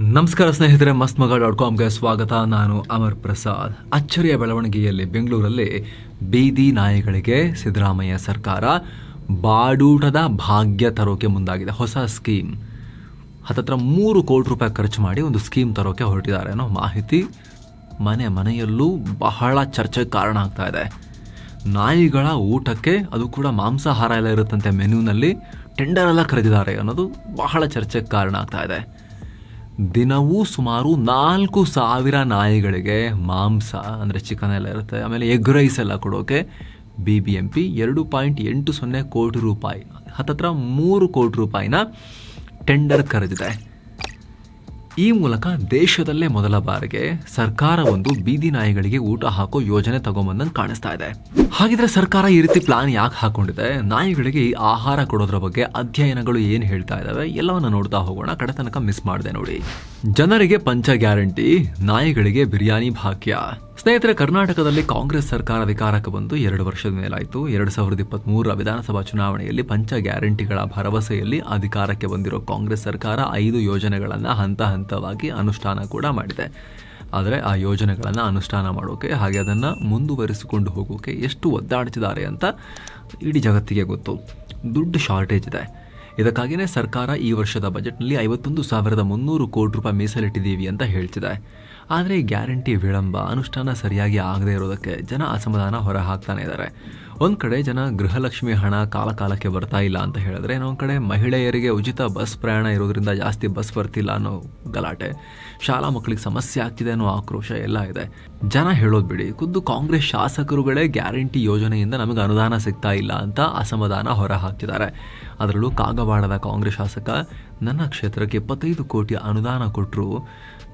ನಮಸ್ಕಾರ ಸ್ನೇಹಿತರೆ ಮಸ್ತ್ ಮಗ ಡಾಟ್ ಕಾಮ್ಗೆ ಸ್ವಾಗತ. ನಾನು ಅಮರ್ ಪ್ರಸಾದ್. ಅಚ್ಚರಿಯ ಬೆಳವಣಿಗೆಯಲ್ಲಿ ಬೆಂಗಳೂರಲ್ಲಿ ಬೀದಿ ನಾಯಿಗಳಿಗೆ ಸಿದ್ದರಾಮಯ್ಯ ಸರ್ಕಾರ ಬಾಡೂಟದ ಭಾಗ್ಯ ತರೋಕೆ ಮುಂದಾಗಿದೆ. ಹೊಸ ಸ್ಕೀಮ್. ಹತ್ತತ್ರ ಮೂರು ಕೋಟಿ ರೂಪಾಯಿ ಖರ್ಚು ಮಾಡಿ ಒಂದು ಸ್ಕೀಮ್ ತರೋಕೆ ಹೊರಟಿದ್ದಾರೆ ಅನ್ನೋ ಮಾಹಿತಿ ಮನೆ ಮನೆಯಲ್ಲೂ ಬಹಳ ಚರ್ಚೆಗೆ ಕಾರಣ ಆಗ್ತಾ ಇದೆ. ನಾಯಿಗಳ ಊಟಕ್ಕೆ ಅದು ಕೂಡ ಮಾಂಸಾಹಾರ ಎಲ್ಲ ಇರುತ್ತಂತೆ ಮೆನ್ಯೂನಲ್ಲಿ ಟೆಂಡರ್ ಎಲ್ಲ ಕರೆದಿದ್ದಾರೆ ಅನ್ನೋದು ಬಹಳ ಚರ್ಚೆಗೆ ಕಾರಣ ಆಗ್ತಾ ಇದೆ. ದಿನವೂ ಸುಮಾರು ನಾಲ್ಕು ಸಾವಿರ ನಾಯಿಗಳಿಗೆ ಮಾಂಸ, ಅಂದರೆ ಚಿಕನ್ ಎಲ್ಲ ಇರುತ್ತೆ. ಆಮೇಲೆ ಎಗ್ ರೈಸ್ ಎಲ್ಲ ಕೊಡೋಕೆ ಬಿ ಬಿ ಎಂ ಪಿ ಎರಡು ಪಾಯಿಂಟ್ ಎಂಟು ಸೊನ್ನೆ ಕೋಟಿ ರೂಪಾಯಿ. ಹತ್ತತ್ರ ಮೂರು ಕೋಟಿ ರೂಪಾಯಿನ ಟೆಂಡರ್ ಕರೆದಿದೆ. ಈ ಮೂಲಕ ದೇಶದಲ್ಲೇ ಮೊದಲ ಬಾರಿಗೆ ಸರ್ಕಾರ ಒಂದು ಬೀದಿ ನಾಯಿಗಳಿಗೆ ಊಟ ಹಾಕೋ ಯೋಜನೆ ತಗೊಂಬಂದಂಗೆ ಕಾಣಿಸ್ತಾ ಇದೆ. ಹಾಗಿದ್ರೆ ಸರ್ಕಾರ ಈ ರೀತಿ ಪ್ಲಾನ್ ಯಾಕೆ ಹಾಕೊಂಡಿದೆ? ನಾಯಿಗಳಿಗೆ ಆಹಾರ ಕೊಡೋದ್ರ ಬಗ್ಗೆ ಅಧ್ಯಯನಗಳು ಏನು ಹೇಳ್ತಾ ಇದಾವೆ? ಎಲ್ಲವನ್ನ ನೋಡ್ತಾ ಹೋಗೋಣ. ಕಡೆ ತನಕ ಮಿಸ್ ಮಾಡಿದೆ ನೋಡಿ. ಜನರಿಗೆ ಪಂಚ ಗ್ಯಾರಂಟಿ, ನಾಯಿಗಳಿಗೆ ಬಿರಿಯಾನಿ ಭಾಗ್ಯ. ಸ್ನೇಹಿತರೆ, ಕರ್ನಾಟಕದಲ್ಲಿ ಕಾಂಗ್ರೆಸ್ ಸರ್ಕಾರ ಅಧಿಕಾರಕ್ಕೆ ಬಂದು ಎರಡು ವರ್ಷದ ಮೇಲಾಯಿತು. ಎರಡು ಸಾವಿರದ ಇಪ್ಪತ್ತ್ ಮೂರರ ವಿಧಾನಸಭಾ ಚುನಾವಣೆಯಲ್ಲಿ ಪಂಚ ಗ್ಯಾರಂಟಿಗಳ ಭರವಸೆಯಲ್ಲಿ ಅಧಿಕಾರಕ್ಕೆ ಬಂದಿರೋ ಕಾಂಗ್ರೆಸ್ ಸರ್ಕಾರ ಐದು ಯೋಜನೆಗಳನ್ನು ಹಂತ ಹಂತವಾಗಿ ಅನುಷ್ಠಾನ ಕೂಡ ಮಾಡಿದೆ. ಆದರೆ ಆ ಯೋಜನೆಗಳನ್ನು ಅನುಷ್ಠಾನ ಮಾಡೋಕೆ ಹಾಗೆ ಅದನ್ನು ಮುಂದುವರಿಸಿಕೊಂಡು ಹೋಗೋಕೆ ಎಷ್ಟು ಒದ್ದಾಡ್ತಿದ್ದಾರೆ ಅಂತ ಇಡೀ ಜಗತ್ತಿಗೆ ಗೊತ್ತು. ದುಡ್ಡು ಶಾರ್ಟೇಜ್ ಇದೆ. ಇದಕ್ಕಾಗಿಯೇ ಸರ್ಕಾರ ಈ ವರ್ಷದ ಬಜೆಟ್ನಲ್ಲಿ ಐವತ್ತೊಂದು ಸಾವಿರದ ಮುನ್ನೂರು ಕೋಟಿ ರೂಪಾಯಿ ಮೀಸಲಿಟ್ಟಿದ್ದೀವಿ ಅಂತ ಹೇಳ್ತಿದೆ. ಆದರೆ ಗ್ಯಾರಂಟಿ ವಿಳಂಬ ಅನುಷ್ಠಾನ ಸರಿಯಾಗಿ ಆಗದೇ ಇರೋದಕ್ಕೆ ಜನ ಅಸಮಾಧಾನ ಹೊರ ಹಾಕ್ತಾನೆ ಇದ್ದಾರೆ. ಒಂದು ಕಡೆ ಜನ ಗೃಹಲಕ್ಷ್ಮಿ ಹಣ ಕಾಲ ಕಾಲಕ್ಕೆ ಬರ್ತಾ ಇಲ್ಲ ಅಂತ ಹೇಳಿದ್ರೆ ಇನ್ನೊಂದು ಕಡೆ ಮಹಿಳೆಯರಿಗೆ ಉಚಿತ ಬಸ್ ಪ್ರಯಾಣ ಇರೋದ್ರಿಂದ ಜಾಸ್ತಿ ಬಸ್ ಬರ್ತಿಲ್ಲ ಅನ್ನೋ ಗಲಾಟೆ. ಶಾಲಾ ಮಕ್ಕಳಿಗೆ ಸಮಸ್ಯೆ ಆಗ್ತಿದೆ ಅನ್ನೋ ಆಕ್ರೋಶ ಎಲ್ಲ ಇದೆ. ಜನ ಹೇಳೋದು ಬಿಡಿ, ಖುದ್ದು ಕಾಂಗ್ರೆಸ್ ಶಾಸಕರುಗಳೇ ಗ್ಯಾರಂಟಿ ಯೋಜನೆಯಿಂದ ನಮಗೆ ಅನುದಾನ ಸಿಗ್ತಾ ಇಲ್ಲ ಅಂತ ಅಸಮಾಧಾನ ಹೊರ ಹಾಕ್ತಿದ್ದಾರೆ ಅದರಲ್ಲೂ ಕಾಗವಾಡದ ಕಾಂಗ್ರೆಸ್ ಶಾಸಕ, ನನ್ನ ಕ್ಷೇತ್ರಕ್ಕೆ ಇಪ್ಪತ್ತೈದು ಕೋಟಿ ಅನುದಾನ ಕೊಟ್ಟರು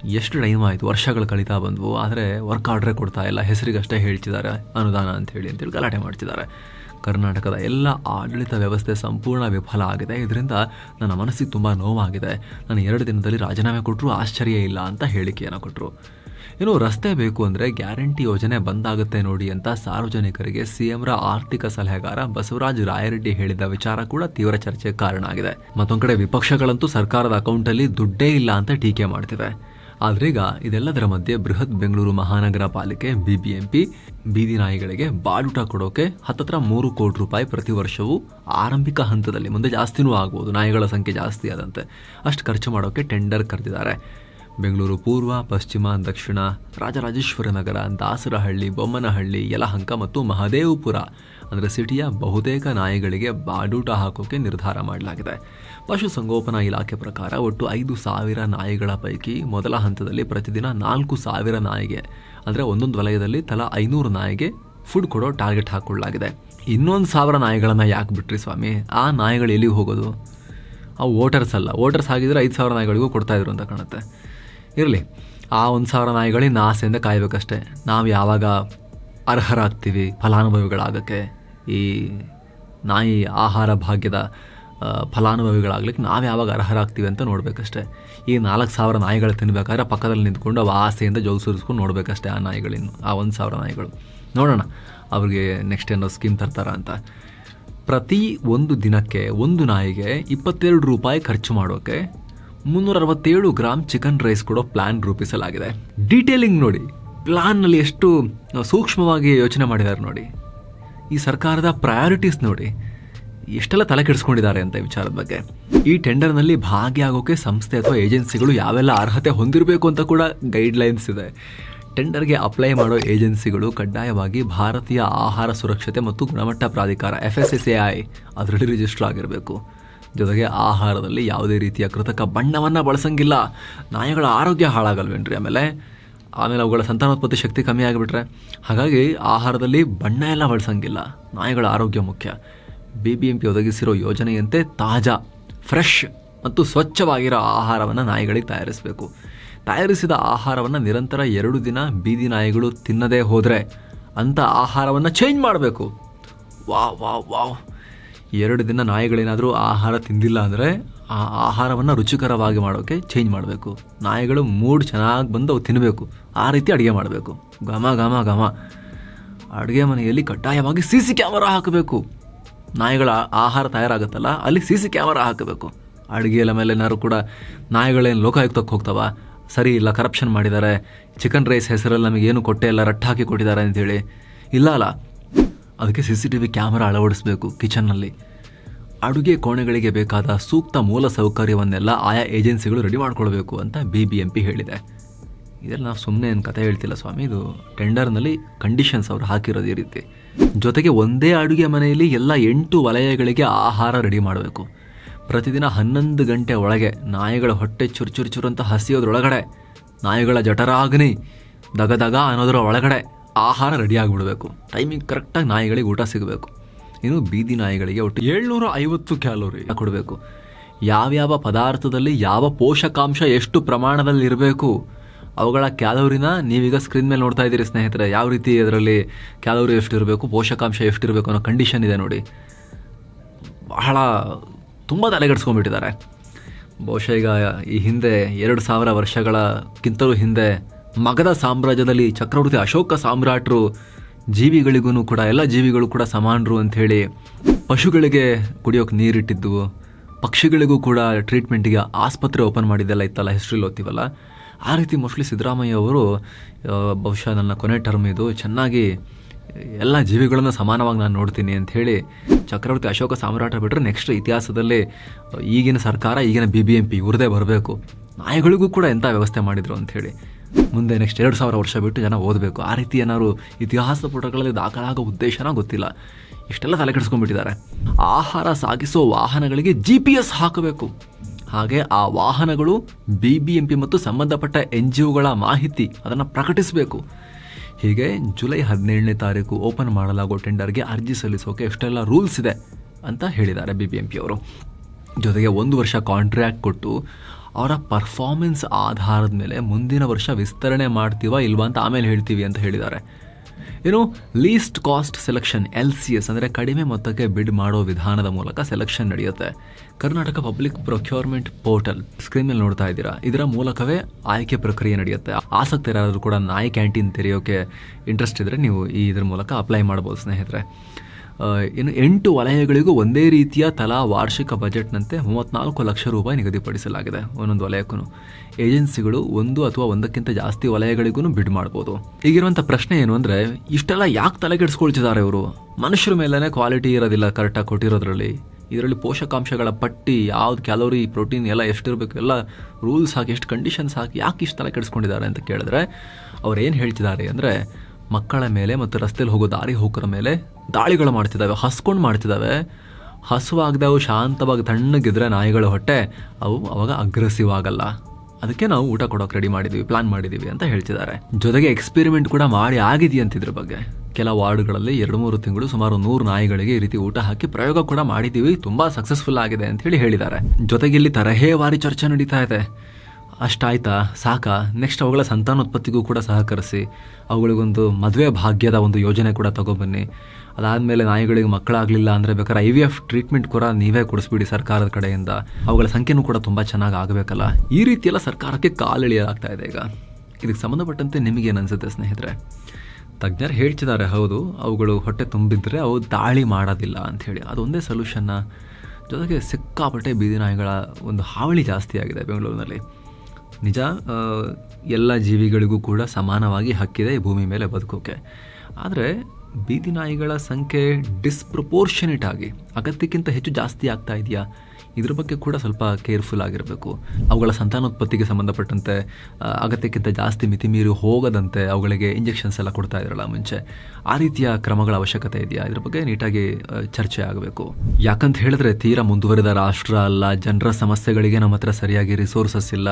ಎಷ್ಟು ಟೈಮ್ ಆಯಿತು? ವರ್ಷಗಳು ಕಳೀತಾ ಬಂದವು. ಆದರೆ ವರ್ಕ್ ಆರ್ಡ್ರೇ ಕೊಡ್ತಾ ಇಲ್ಲ. ಹೆಸರಿಗಷ್ಟೇ ಹೇಳ್ತಿದ್ದಾರೆ. ಅನುದಾನ ಅಂತ ಹೇಳಿ ಅಂತೇಳಿ ಗಲಾಟೆ ಮಾಡ್ತಿದ್ದಾರೆ. ಕರ್ನಾಟಕದ ಎಲ್ಲ ಆಡಳಿತ ವ್ಯವಸ್ಥೆ ಸಂಪೂರ್ಣ ವಿಫಲ ಆಗಿದೆ. ಇದರಿಂದ ನನ್ನ ಮನಸ್ಸಿಗೆ ತುಂಬ ನೋವಾಗಿದೆ. ನಾನು ಎರಡು ದಿನದಲ್ಲಿ ರಾಜೀನಾಮೆ ಕೊಟ್ಟರು ಆಶ್ಚರ್ಯ ಇಲ್ಲ ಅಂತ ಹೇಳಿಕೆಯನ್ನು ಕೊಟ್ಟರು ಇನ್ನು ರಸ್ತೆ ಬೇಕು ಅಂದರೆ ಗ್ಯಾರಂಟಿ ಯೋಜನೆ ಬಂದಾಗುತ್ತೆ ನೋಡಿ ಅಂತ ಸಾರ್ವಜನಿಕರಿಗೆ ಸಿಎಂರ ಆರ್ಥಿಕ ಸಲಹೆಗಾರ ಬಸವರಾಜ್ ರಾಯರೆಡ್ಡಿ ಹೇಳಿದ ವಿಚಾರ ಕೂಡ ತೀವ್ರ ಚರ್ಚೆಗೆ ಕಾರಣ ಆಗಿದೆ. ಮತ್ತೊಂದು ಕಡೆ ವಿಪಕ್ಷಗಳಂತೂ ಸರ್ಕಾರದ ಅಕೌಂಟಲ್ಲಿ ದುಡ್ಡೇ ಇಲ್ಲ ಅಂತ ಟೀಕೆ ಮಾಡ್ತಿವೆ ಆದ್ರೀಗ ಇದೆಲ್ಲದರ ಮಧ್ಯೆ ಬೃಹತ್ ಬೆಂಗಳೂರು ಮಹಾನಗರ ಪಾಲಿಕೆ ಬಿಬಿಎಂಪಿ ಬೀದಿ ನಾಯಿಗಳಿಗೆ ಬಾಡೂಟ ಕೊಡೋಕೆ ಹತ್ತತ್ರ ಮೂರು ಕೋಟಿ ರೂಪಾಯಿ ಪ್ರತಿ ವರ್ಷವೂ ಆರಂಭಿಕ ಹಂತದಲ್ಲಿ, ಮುಂದೆ ಜಾಸ್ತಿನೂ ಆಗ್ಬೋದು, ನಾಯಿಗಳ ಸಂಖ್ಯೆ ಜಾಸ್ತಿ ಆದಂತೆ. ಅಷ್ಟು ಖರ್ಚು ಮಾಡೋಕೆ ಟೆಂಡರ್ ಕರೆದಿದ್ದಾರೆ. ಬೆಂಗಳೂರು ಪೂರ್ವ, ಪಶ್ಚಿಮ, ದಕ್ಷಿಣ, ರಾಜರಾಜೇಶ್ವರ ನಗರ, ದಾಸರಹಳ್ಳಿ, ಬೊಮ್ಮನಹಳ್ಳಿ, ಯಲಹಂಕ ಮತ್ತು ಮಹದೇವಪುರ, ಅಂದರೆ ಸಿಟಿಯ ಬಹುತೇಕ ನಾಯಿಗಳಿಗೆ ಬಾಡೂಟ ಹಾಕೋಕೆ ನಿರ್ಧಾರ ಮಾಡಲಾಗಿದೆ. ಪಶುಸಂಗೋಪನಾ ಇಲಾಖೆ ಪ್ರಕಾರ ಒಟ್ಟು ಐದು ಸಾವಿರ ನಾಯಿಗಳ ಪೈಕಿ ಮೊದಲ ಹಂತದಲ್ಲಿ ಪ್ರತಿದಿನ ನಾಲ್ಕು ಸಾವಿರ ನಾಯಿಗೆ, ಅಂದರೆ ಒಂದೊಂದು ವಲಯದಲ್ಲಿ ತಲಾ ಐನೂರು ನಾಯಿಗೆ ಫುಡ್ ಕೊಡೋ ಟಾರ್ಗೆಟ್ ಹಾಕೊಳ್ಳಲಾಗಿದೆ. ಇನ್ನೊಂದು ಸಾವಿರ ನಾಯಿಗಳನ್ನು ಯಾಕೆ ಬಿಟ್ರಿ ಸ್ವಾಮಿ? ಆ ನಾಯಿಗಳು ಎಲ್ಲಿಗೆ ಹೋಗೋದು? ಆ ವೋಟರ್ಸ್ ಅಲ್ಲ. ವೋಟರ್ಸ್ ಆಗಿದ್ರೆ ಐದು ಸಾವಿರ ನಾಯಿಗಳಿಗೂ ಕೊಡ್ತಾ ಇದ್ರು ಅಂತ ಕಾಣುತ್ತೆ. ಇರಲಿ. ಆ ಒಂದು ಸಾವಿರ ನಾಯಿಗಳಿಂದ ಆಸೆಯಿಂದ ಕಾಯಬೇಕಷ್ಟೇ. ನಾವು ಯಾವಾಗ ಅರ್ಹರಾಗ್ತೀವಿ, ಫಲಾನುಭವಿಗಳಾಗಕ್ಕೆ, ಈ ನಾಯಿ ಆಹಾರ ಭಾಗ್ಯದ ಫಲಾನುಭವಿಗಳಾಗಲಿಕ್ಕೆ ನಾವು ಯಾವಾಗ ಅರ್ಹರಾಗ್ತೀವಿ ಅಂತ ನೋಡಬೇಕಷ್ಟೆ. ಈ ನಾಲ್ಕು ಸಾವಿರ ನಾಯಿಗಳು ತಿನ್ಬೇಕಾದ್ರೆ ಪಕ್ಕದಲ್ಲಿ ನಿಂತ್ಕೊಂಡು ಅವು ಆಸೆಯಿಂದ ಜೋಗ ಸುರಿಸ್ಕೊಂಡು ನೋಡಬೇಕಷ್ಟೇ ಆ ನಾಯಿಗಳಿನ್ನು ಆ ಒಂದು ಸಾವಿರ ನಾಯಿಗಳು. ನೋಡೋಣ, ಅವ್ರಿಗೆ ನೆಕ್ಸ್ಟ್ ಏನೋ ಸ್ಕೀಮ್ ತರ್ತಾರ ಅಂತ. ಪ್ರತಿ ಒಂದು ದಿನಕ್ಕೆ ಒಂದು ನಾಯಿಗೆ ಇಪ್ಪತ್ತೆರಡು ರೂಪಾಯಿ ಖರ್ಚು ಮಾಡೋಕೆ ಮುನ್ನೂರ ಅರವತ್ತೇಳು ಗ್ರಾಮ್ ಚಿಕನ್ ರೈಸ್ ಕೊಡೋ ಪ್ಲಾನ್ ರೂಪಿಸಲಾಗಿದೆ. ಡೀಟೇಲಿಂಗ್ ನೋಡಿ. ಪ್ಲಾನ್ನಲ್ಲಿ ಎಷ್ಟು ಸೂಕ್ಷ್ಮವಾಗಿ ಯೋಚನೆ ಮಾಡಿದ್ದಾರೆ ನೋಡಿ. ಈ ಸರ್ಕಾರದ ಪ್ರಯಾರಿಟೀಸ್ ನೋಡಿ. ಎಷ್ಟೆಲ್ಲ ತಲೆ ಕೆಡಿಸ್ಕೊಂಡಿದ್ದಾರೆ ಅಂತ ವಿಚಾರದ ಬಗ್ಗೆ. ಈ ಟೆಂಡರ್ನಲ್ಲಿ ಭಾಗಿಯಾಗೋಕೆ ಸಂಸ್ಥೆ ಅಥವಾ ಏಜೆನ್ಸಿಗಳು ಯಾವೆಲ್ಲ ಅರ್ಹತೆ ಹೊಂದಿರಬೇಕು ಅಂತ ಕೂಡ ಗೈಡ್ಲೈನ್ಸ್ ಇದೆ. ಟೆಂಡರ್ಗೆ ಅಪ್ಲೈ ಮಾಡೋ ಏಜೆನ್ಸಿಗಳು ಕಡ್ಡಾಯವಾಗಿ ಭಾರತೀಯ ಆಹಾರ ಸುರಕ್ಷತೆ ಮತ್ತು ಗುಣಮಟ್ಟ ಪ್ರಾಧಿಕಾರ F S S A I ಅದರಲ್ಲಿ ರಿಜಿಸ್ಟರ್ ಆಗಿರಬೇಕು. ಜೊತೆಗೆ ಆಹಾರದಲ್ಲಿ ಯಾವುದೇ ರೀತಿಯ ಕೃತಕ ಬಣ್ಣವನ್ನು ಬಳಸಂಗಿಲ್ಲ. ನಾಯಿಗಳ ಆರೋಗ್ಯ ಹಾಳಾಗಲ್ವೇನ್ರಿ? ಆಮೇಲೆ ಆಮೇಲೆ ಅವುಗಳ ಸಂತಾನೋತ್ಪತ್ತಿ ಶಕ್ತಿ ಕಮ್ಮಿ ಆಗಿಬಿಟ್ರೆ? ಹಾಗಾಗಿ ಆಹಾರದಲ್ಲಿ ಬಣ್ಣ ಎಲ್ಲ ಬಳಸಂಗಿಲ್ಲ. ನಾಯಿಗಳ ಆರೋಗ್ಯ ಮುಖ್ಯ. ಬಿ ಬಿ ಎಂ ಪಿ ಒದಗಿಸಿರೋ ಯೋಜನೆಯಂತೆ ತಾಜಾ, ಫ್ರೆಶ್ ಮತ್ತು ಸ್ವಚ್ಛವಾಗಿರೋ ಆಹಾರವನ್ನು ನಾಯಿಗಳಿಗೆ ತಯಾರಿಸಬೇಕು. ತಯಾರಿಸಿದ ಆಹಾರವನ್ನು ನಿರಂತರ ಎರಡು ದಿನ ಬೀದಿ ನಾಯಿಗಳು ತಿನ್ನದೇ ಹೋದರೆ ಅಂಥ ಆಹಾರವನ್ನು ಚೇಂಜ್ ಮಾಡಬೇಕು. ವಾ ವಾ ವಾವ್. ಎರಡು ದಿನ ನಾಯಿಗಳೇನಾದರೂ ಆಹಾರ ತಿಂದಿಲ್ಲ ಅಂದರೆ ಆ ಆಹಾರವನ್ನು ರುಚಿಕರವಾಗಿ ಮಾಡೋಕ್ಕೆ ಚೇಂಜ್ ಮಾಡಬೇಕು. ನಾಯಿಗಳು ಮೂಡ್ ಚೆನ್ನಾಗಿ ಬಂದು ಅವು ತಿನ್ನಬೇಕು ಆ ರೀತಿ ಅಡುಗೆ ಮಾಡಬೇಕು. ಘಮ ಘಮ ಘಮ. ಅಡುಗೆ ಮನೆಯಲ್ಲಿ ಕಡ್ಡಾಯವಾಗಿ ಸಿ ಸಿ ಕ್ಯಾಮರಾ ಹಾಕಬೇಕು. ನಾಯಿಗಳ ಆಹಾರ ತಯಾರಾಗುತ್ತಲ್ಲ, ಅಲ್ಲಿ ಸಿ ಸಿ ಕ್ಯಾಮರಾ ಹಾಕಬೇಕು. ಅಡುಗೆ ಮೇಲೆ ಏನಾದ್ರು ಕೂಡ ನಾಯಿಗಳೇನು ಲೋಕಾಯುಕ್ತಕ್ಕೆ ಹೋಗ್ತಾವ? ಸರಿ ಇಲ್ಲ ಕರಪ್ಷನ್ ಮಾಡಿದ್ದಾರೆ ಚಿಕನ್ ರೈಸ್ ಹೆಸರಲ್ಲಿ ನಮಗೇನು ಕೊಟ್ಟೆ ಇಲ್ಲ ರಟ್ಟು ಹಾಕಿ ಕೊಟ್ಟಿದ್ದಾರೆ ಅಂತೇಳಿ. ಇಲ್ಲ ಅಲ್ಲ, ಅದಕ್ಕೆ C C T V camera ಅಳವಡಿಸಬೇಕು ಕಿಚನ್ನಲ್ಲಿ ಅಡುಗೆ ಕೋಣೆಗಳಿಗೆ ಬೇಕಾದ ಸೂಕ್ತ ಮೂಲ ಸೌಕರ್ಯವನ್ನೆಲ್ಲ ಆಯಾ ಏಜೆನ್ಸಿಗಳು ರೆಡಿ ಮಾಡ್ಕೊಳ್ಬೇಕು ಅಂತ ಬಿ ಬಿ ಎಂ ಪಿ ಹೇಳಿದೆ. ಇದರಲ್ಲಿ ನಾವು ಸುಮ್ಮನೆ ಏನು ಕತೆ ಹೇಳ್ತಿಲ್ಲ ಸ್ವಾಮಿ, ಇದು ಟೆಂಡರ್ನಲ್ಲಿ ಕಂಡೀಷನ್ಸ್ ಅವರು ಹಾಕಿರೋದು ಈ ರೀತಿ. ಜೊತೆಗೆ ಒಂದೇ ಅಡುಗೆ ಮನೆಯಲ್ಲಿ ಎಲ್ಲ ಎಂಟು ವಲಯಗಳಿಗೆ ಆಹಾರ ರೆಡಿ ಮಾಡಬೇಕು. ಪ್ರತಿದಿನ ಹನ್ನೊಂದು ಗಂಟೆ ಒಳಗೆ ನಾಯಿಗಳ ಹೊಟ್ಟೆ ಚುರು ಚುರು ಚುರು ಅಂತ ಹಸಿಯೋದ್ರೊಳಗಡೆ, ನಾಯಿಗಳ ಜಠರಾಗ್ನಿ, ದಗದಗ ದಗ ಅನ್ನೋದ್ರ ಒಳಗಡೆ ಆಹಾರ ರೆಡಿ ಆಗಿಬಿಡಬೇಕು. ಟೈಮಿಂಗ್ ಕರೆಕ್ಟಾಗಿ ನಾಯಿಗಳಿಗೆ ಊಟ ಸಿಗಬೇಕು. ಇನ್ನು ಬೀದಿ ನಾಯಿಗಳಿಗೆ ಒಟ್ಟು ಏಳ್ನೂರ ಐವತ್ತು ಕ್ಯಾಲೋರಿ. ಕೊಡಬೇಕು. ಯಾವ್ಯಾವ ಪದಾರ್ಥದಲ್ಲಿ ಯಾವ ಪೋಷಕಾಂಶ ಎಷ್ಟು ಪ್ರಮಾಣದಲ್ಲಿ ಇರಬೇಕು ಅವುಗಳ ಕ್ಯಾಲೋರಿನ ನೀವೀಗ ಸ್ಕ್ರೀನ್ ಮೇಲೆ ನೋಡ್ತಾ ಇದ್ದೀರಿ ಸ್ನೇಹಿತರೆ, ಯಾವ ರೀತಿ ಅದರಲ್ಲಿ ಕ್ಯಾಲೋರಿ ಎಷ್ಟು ಇರಬೇಕು ಪೋಷಕಾಂಶ ಎಷ್ಟಿರಬೇಕು ಅನ್ನೋ ಕಂಡೀಷನ್ ಇದೆ ನೋಡಿ. ಬಹಳ ತುಂಬ ತಲೆಗೆಡ್ಸ್ಕೊಂಡ್ಬಿಟ್ಟಿದ್ದಾರೆ ಬಹುಶಃ ಈಗ ಈ ಹಿಂದೆ ಎರಡು ಸಾವಿರ ವರ್ಷಗಳಕ್ಕಿಂತಲೂ ಹಿಂದೆ ಮಗಧ ಸಾಮ್ರಾಜ್ಯದಲ್ಲಿ ಚಕ್ರವರ್ತಿ ಅಶೋಕ ಸಾಮ್ರಾಟರು ಜೀವಿಗಳಿಗೂ ಕೂಡ, ಎಲ್ಲ ಜೀವಿಗಳು ಕೂಡ ಸಮಾನರು ಅಂಥೇಳಿ ಪಶುಗಳಿಗೆ ಕುಡಿಯೋಕೆ ನೀರಿಟ್ಟಿದ್ದು, ಪಕ್ಷಿಗಳಿಗೂ ಕೂಡ ಟ್ರೀಟ್ಮೆಂಟಿಗೆ ಆಸ್ಪತ್ರೆ ಓಪನ್ ಮಾಡಿದ್ದೆಲ್ಲ ಇತ್ತಲ್ಲ ಹಿಸ್ಟ್ರಿಲಿ ಓದ್ತೀವಲ್ಲ. ಆ ರೀತಿ ಮೋಸ್ಟ್ಲಿ ಸಿದ್ದರಾಮಯ್ಯ ಅವರು ಬಹುಶಃ ನನ್ನ ಕೊನೆ ಟರ್ಮ್ ಇದು, ಚೆನ್ನಾಗಿ ಎಲ್ಲ ಜೀವಿಗಳನ್ನು ಸಮಾನವಾಗಿ ನಾನು ನೋಡ್ತೀನಿ ಅಂಥೇಳಿ ಚಕ್ರವರ್ತಿ ಅಶೋಕ ಸಾಮ್ರಾಟ ಬಿಟ್ಟರೆ ನೆಕ್ಸ್ಟ್ ಇತಿಹಾಸದಲ್ಲಿ, ಈಗಿನ ಸರ್ಕಾರ, ಈಗಿನ ಬಿ ಬಿ ಎಂ ಪಿ ಇವ್ರದೇ ಬರಬೇಕು. ನಾಯಿಗಳಿಗೂ ಕೂಡ ಎಂಥ ವ್ಯವಸ್ಥೆ ಮಾಡಿದರು ಅಂಥೇಳಿ. ಮುಂದೆ ನೆಕ್ಸ್ಟ್ ಎರಡು ಸಾವಿರ ವರ್ಷ ಬಿಟ್ಟು ಜನ ಓದಬೇಕು. ಆ ರೀತಿ ಏನಾದ್ರು ಇತಿಹಾಸ ಪುಟಗಳಲ್ಲಿ ದಾಖಲಾಗೋ ಉದ್ದೇಶನ ಗೊತ್ತಿಲ್ಲ. ಇಷ್ಟೆಲ್ಲ ತಲೆ ಕೆಡಿಸ್ಕೊಂಡ್ಬಿಟ್ಟಿದ್ದಾರೆ. ಆಹಾರ ಸಾಗಿಸೋ ವಾಹನಗಳಿಗೆ ಜಿ ಪಿ ಎಸ್ ಹಾಕಬೇಕು. ಹಾಗೆ ಆ ವಾಹನಗಳು ಬಿ ಬಿ ಎಂ ಪಿ ಮತ್ತು ಸಂಬಂಧಪಟ್ಟ ಎನ್ ಜಿ ಒಗಳ ಮಾಹಿತಿ ಅದನ್ನು ಪ್ರಕಟಿಸಬೇಕು. ಹೀಗೆ ಜುಲೈ ಹದಿನೇಳನೇ ತಾರೀಕು ಓಪನ್ ಮಾಡಲಾಗೋ ಟೆಂಡರ್ಗೆ ಅರ್ಜಿ ಸಲ್ಲಿಸೋಕೆ ಎಷ್ಟೆಲ್ಲ ರೂಲ್ಸ್ ಇದೆ ಅಂತ ಹೇಳಿದ್ದಾರೆ ಬಿ ಬಿ ಎಂ ಪಿ ಅವರು. ಜೊತೆಗೆ ಒಂದು ವರ್ಷ ಕಾಂಟ್ರ್ಯಾಕ್ಟ್ ಕೊಟ್ಟು ಅವರ ಪರ್ಫಾರ್ಮೆನ್ಸ್ ಆಧಾರದ ಮೇಲೆ ಮುಂದಿನ ವರ್ಷ ವಿಸ್ತರಣೆ ಮಾಡ್ತೀವ ಇಲ್ವಾ ಅಂತ ಆಮೇಲೆ ಹೇಳ್ತೀವಿ ಅಂತ ಹೇಳಿದ್ದಾರೆ. ಏನು least cost selection L C S ಅಂದರೆ ಕಡಿಮೆ ಮೊತ್ತಕ್ಕೆ ಬಿಡ್ ಮಾಡೋ ವಿಧಾನದ ಮೂಲಕ ಸೆಲೆಕ್ಷನ್ ನಡೆಯುತ್ತೆ. Karnataka public procurement portal screen ಮೇಲೆ ನೋಡ್ತಾ ಇದ್ದೀರಾ? ಇದರ ಮೂಲಕವೇ ಆಯ್ಕೆ ಪ್ರಕ್ರಿಯೆ ನಡೆಯುತ್ತೆ. ಆಸಕ್ತಿ ಆಸಕ್ತರಾದರೂ ಕೂಡ ನಾಯಿ ಕ್ಯಾಂಟೀನ್ ತೆರೆಯೋಕೆ ಇಂಟ್ರೆಸ್ಟ್ ಇದ್ದರೆ ನೀವು ಈ ಇದ್ರ ಮೂಲಕ ಅಪ್ಲೈ ಮಾಡ್ಬೋದು ಸ್ನೇಹಿತರೆ. ಇನ್ನು ಎಂಟು ವಲಯಗಳಿಗೂ ಒಂದೇ ರೀತಿಯ ತಲಾ ವಾರ್ಷಿಕ ಬಜೆಟ್ನಂತೆ ಮೂವತ್ತ್ನಾಲ್ಕು ಲಕ್ಷ ರೂಪಾಯಿ ನಿಗದಿಪಡಿಸಲಾಗಿದೆ. ಒಂದೊಂದು ವಲಯಕ್ಕೂ ಏಜೆನ್ಸಿಗಳು ಒಂದು ಅಥವಾ ಒಂದಕ್ಕಿಂತ ಜಾಸ್ತಿ ವಲಯಗಳಿಗೂ ಬಿಡ್ ಮಾಡ್ಬೋದು. ಈಗಿರುವಂಥ ಪ್ರಶ್ನೆ ಏನು ಅಂದರೆ, ಇಷ್ಟೆಲ್ಲ ಯಾಕೆ ತಲೆಗೆಡಿಸ್ಕೊಳ್ತಿದ್ದಾರೆ ಇವರು? ಮನುಷ್ಯರ ಮೇಲೇ ಕ್ವಾಲಿಟಿ ಇರೋದಿಲ್ಲ ಕರೆಕ್ಟಾಗಿ ಕೊಟ್ಟಿರೋದ್ರಲ್ಲಿ. ಇದರಲ್ಲಿ ಪೋಷಕಾಂಶಗಳ ಪಟ್ಟಿ, ಯಾವ್ದು ಕ್ಯಾಲೋರಿ ಪ್ರೋಟೀನ್ ಎಲ್ಲ ಎಷ್ಟಿರಬೇಕು, ಎಲ್ಲ ರೂಲ್ಸ್ ಹಾಕಿ, ಎಷ್ಟು ಕಂಡೀಷನ್ಸ್ ಹಾಕಿ ಯಾಕೆ ಇಷ್ಟು ತಲೆ ಕೆಡಿಸ್ಕೊಂಡಿದ್ದಾರೆ ಅಂತ ಕೇಳಿದ್ರೆ ಅವ್ರು ಏನು ಹೇಳ್ತಿದ್ದಾರೆ ಅಂದರೆ ಮಕ್ಕಳ ಮೇಲೆ ಮತ್ತು ರಸ್ತೆಯಲ್ಲಿ ಹೋಗೋ ದಾರಿ ಹೋಕರ ಮೇಲೆ ದಾಳಿಗಳು ಮಾಡ್ತಿದ್ದಾವೆ, ಹಸ್ಕೊಂಡು ಮಾಡ್ತಿದ್ದಾವೆ. ಹಸುವಾಗದವು ಶಾಂತವಾಗಿ ತಣ್ಣಗಿದ್ರೆ ನಾಯಿಗಳ ಹೊಟ್ಟೆ, ಅವು ಅವಾಗ ಅಗ್ರೆಸಿವ್ ಆಗಲ್ಲ. ಅದಕ್ಕೆ ನಾವು ಊಟ ಕೊಡೋಕೆ ರೆಡಿ ಮಾಡಿದ್ದೀವಿ ಪ್ಲಾನ್ ಮಾಡಿದ್ದೀವಿ ಅಂತ ಹೇಳ್ತಿದ್ದಾರೆ. ಜೊತೆಗೆ ಎಕ್ಸ್ಪೆರಿಮೆಂಟ್ ಕೂಡ ಮಾಡಿ ಆಗಿದೆಯಂತ ಇದ್ರ ಬಗ್ಗೆ. ಕೆಲ ವಾರ್ಡ್ಗಳಲ್ಲಿ ಎರಡು ಮೂರು ತಿಂಗಳು ಸುಮಾರು ನೂರು ನಾಯಿಗಳಿಗೆ ಈ ರೀತಿ ಊಟ ಹಾಕಿ ಪ್ರಯೋಗ ಕೂಡ ಮಾಡಿದ್ದೀವಿ ತುಂಬಾ ಸಕ್ಸಸ್ಫುಲ್ ಆಗಿದೆ ಅಂತ ಹೇಳಿ ಹೇಳಿದ್ದಾರೆ. ಜೊತೆಗೆ ಇಲ್ಲಿ ತರಹೇವಾರಿ ಚರ್ಚೆ ನಡೀತಾ ಇದೆ. ಅಷ್ಟಾಯ್ತಾ? ಸಾಕಾ? ನೆಕ್ಸ್ಟ್ ಅವುಗಳ ಸಂತಾನೋತ್ಪತ್ತಿಗೂ ಕೂಡ ಸಹಕರಿಸಿ ಅವುಗಳಿಗೊಂದು ಮದುವೆ ಭಾಗ್ಯದ ಒಂದು ಯೋಜನೆ ಕೂಡ ತಗೊಬನ್ನಿ. ಅದಾದಮೇಲೆ ನಾಯಿಗಳಿಗೆ ಮಕ್ಕಳಾಗಲಿಲ್ಲ ಅಂದರೆ ಬೇಕಾದ್ರೆ ಐ ವಿ ಎಫ್ ಟ್ರೀಟ್ಮೆಂಟ್ ಕೂಡ ನೀವೇ ಕೊಡಿಸ್ಬಿಡಿ ಸರ್ಕಾರದ ಕಡೆಯಿಂದ. ಅವುಗಳ ಸಂಖ್ಯೆನೂ ಕೂಡ ತುಂಬ ಚೆನ್ನಾಗಿ ಆಗಬೇಕಲ್ಲ. ಈ ರೀತಿಯೆಲ್ಲ ಸರ್ಕಾರಕ್ಕೆ ಕಾಲೆಳೆಯಲಾಗ್ತಾ ಇದೆ ಈಗ. ಇದಕ್ಕೆ ಸಂಬಂಧಪಟ್ಟಂತೆ ನಿಮಗೇನು ಅನಿಸುತ್ತೆ ಸ್ನೇಹಿತರೆ? ತಜ್ಞರು ಹೇಳ್ತಿದ್ದಾರೆ, ಹೌದು, ಅವುಗಳು ಹೊಟ್ಟೆ ತುಂಬಿದ್ರೆ ಅವು ದಾಳಿ ಮಾಡೋದಿಲ್ಲ ಅಂಥೇಳಿ ಅದೊಂದೇ ಸೊಲ್ಯೂಷನ್ನ ಜೊತೆಗೆ ಸಿಕ್ಕಾಪಟ್ಟೆ ಬೀದಿ ನಾಯಿಗಳ ಒಂದು ಹಾವಳಿ ಜಾಸ್ತಿ ಆಗಿದೆ ಬೆಂಗಳೂರಿನಲ್ಲಿ. ನಿಜ ಎಲ್ಲ ಜೀವಿಗಳಿಗೂ ಕೂಡ ಸಮಾನವಾಗಿ ಹಕ್ಕಿದೆ ಈ ಭೂಮಿ ಮೇಲೆ ಬದುಕೋಕೆ. ಆದರೆ ಬೀದಿ ನಾಯಿಗಳ ಸಂಖ್ಯೆ ಡಿಸ್ಪ್ರಪೋರ್ಷನೇಟ್ ಆಗಿ, ಅಗತ್ಯಕ್ಕಿಂತ ಹೆಚ್ಚು ಜಾಸ್ತಿ ಆಗ್ತಾ ಇದೆಯಾ? ಇದ್ರ ಬಗ್ಗೆ ಕೂಡ ಸ್ವಲ್ಪ ಕೇರ್ಫುಲ್ ಆಗಿರಬೇಕು. ಅವುಗಳ ಸಂತಾನೋತ್ಪತ್ತಿಗೆ ಸಂಬಂಧಪಟ್ಟಂತೆ ಅಗತ್ಯಕ್ಕಿಂತ ಜಾಸ್ತಿ ಮಿತಿಮೀರಿ ಹೋಗದಂತೆ ಅವುಗಳಿಗೆ ಇಂಜೆಕ್ಷನ್ಸ್ ಎಲ್ಲ ಕೊಡ್ತಾ ಇದ್ರಲ್ಲ ಮುಂಚೆ. ಆ ರೀತಿಯ ಕ್ರಮಗಳ ಅವಶ್ಯಕತೆ ಇದೆಯಾ? ಇದ್ರ ಬಗ್ಗೆ ನೀಟಾಗಿ ಚರ್ಚೆ ಆಗಬೇಕು. ಯಾಕಂತ ಹೇಳಿದ್ರೆ ತೀರಾ ಮುಂದುವರಿದ ರಾಷ್ಟ್ರ ಅಲ್ಲ, ಜನರ ಸಮಸ್ಯೆಗಳಿಗೆ ನಮ್ಮ ಹತ್ರ ಸರಿಯಾಗಿ ರಿಸೋರ್ಸಸ್ ಇಲ್ಲ,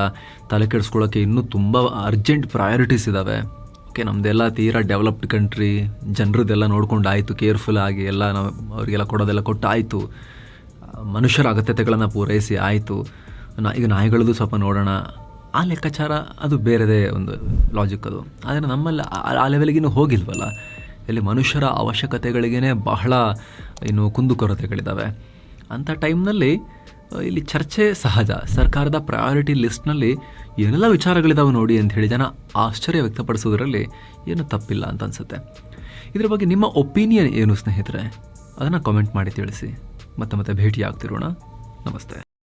ತಲೆ ಕೆಡಿಸ್ಕೊಳ್ಳೋಕೆ ಇನ್ನೂ ತುಂಬ ಅರ್ಜೆಂಟ್ ಪ್ರಯಾರಿಟೀಸ್ ಇದ್ದಾವೆ ಓಕೆ ನಮ್ಮದೆಲ್ಲ ತೀರಾ ಡೆವಲಪ್ಡ್ ಕಂಟ್ರಿ ಜನರದ್ದೆಲ್ಲ ನೋಡ್ಕೊಂಡು ಆಯಿತು ಕೇರ್ಫುಲ್ ಆಗಿ ಎಲ್ಲ ನಾವು ಅವರಿಗೆಲ್ಲ ಕೊಡೋದೆಲ್ಲ ಕೊಟ್ಟು ಆಯಿತು ಮನುಷ್ಯರ ಅಗತ್ಯತೆಗಳನ್ನು ಪೂರೈಸಿ ಆಯಿತು. ನಾ, ಈಗ ನಾಯಿಗಳದ್ದು ಸ್ವಲ್ಪ ನೋಡೋಣ. ಆ ಲೆಕ್ಕಾಚಾರ ಅದು ಬೇರೆದೇ ಒಂದು ಲಾಜಿಕ್ ಅದು. ಆದರೆ ನಮ್ಮಲ್ಲಿ ಆ- ಲೆವೆಲ್ಗಿನ್ನೂ ಹೋಗಿಲ್ವಲ್ಲ? ಇಲ್ಲಿ ಮನುಷ್ಯರ ಅವಶ್ಯಕತೆಗಳಿಗೇ ಬಹಳ ಇನ್ನು ಕುಂದುಕೊರತೆಗಳಿದ್ದಾವೆ ಅಂಥ ಟೈಮ್ನಲ್ಲಿ ಇಲ್ಲಿ ಚರ್ಚೆ ಸಹಜ. ಸರ್ಕಾರದ ಪ್ರಯಾರಿಟಿ ಲಿಸ್ಟ್ನಲ್ಲಿ ಏನೆಲ್ಲ ವಿಚಾರಗಳಿದಾವೆ ನೋಡಿ ಅಂತ ಹೇಳಿ ಜನ ಆಶ್ಚರ್ಯ ವ್ಯಕ್ತಪಡಿಸೋದ್ರಲ್ಲಿ ಏನು ತಪ್ಪಿಲ್ಲ ಅಂತ ಅನಿಸುತ್ತೆ. ಇದ್ರ ಬಗ್ಗೆ ನಿಮ್ಮ ಒಪಿನಿಯನ್ ಏನು ಸ್ನೇಹಿತರೆ? ಅದನ್ನು ಕಾಮೆಂಟ್ ಮಾಡಿ ತಿಳಿಸಿ. ಮತ್ತೆ ಮತ್ತೆ ಭೇಟಿಯಾಗ್ತಿರೋಣ. ನಮಸ್ತೆ.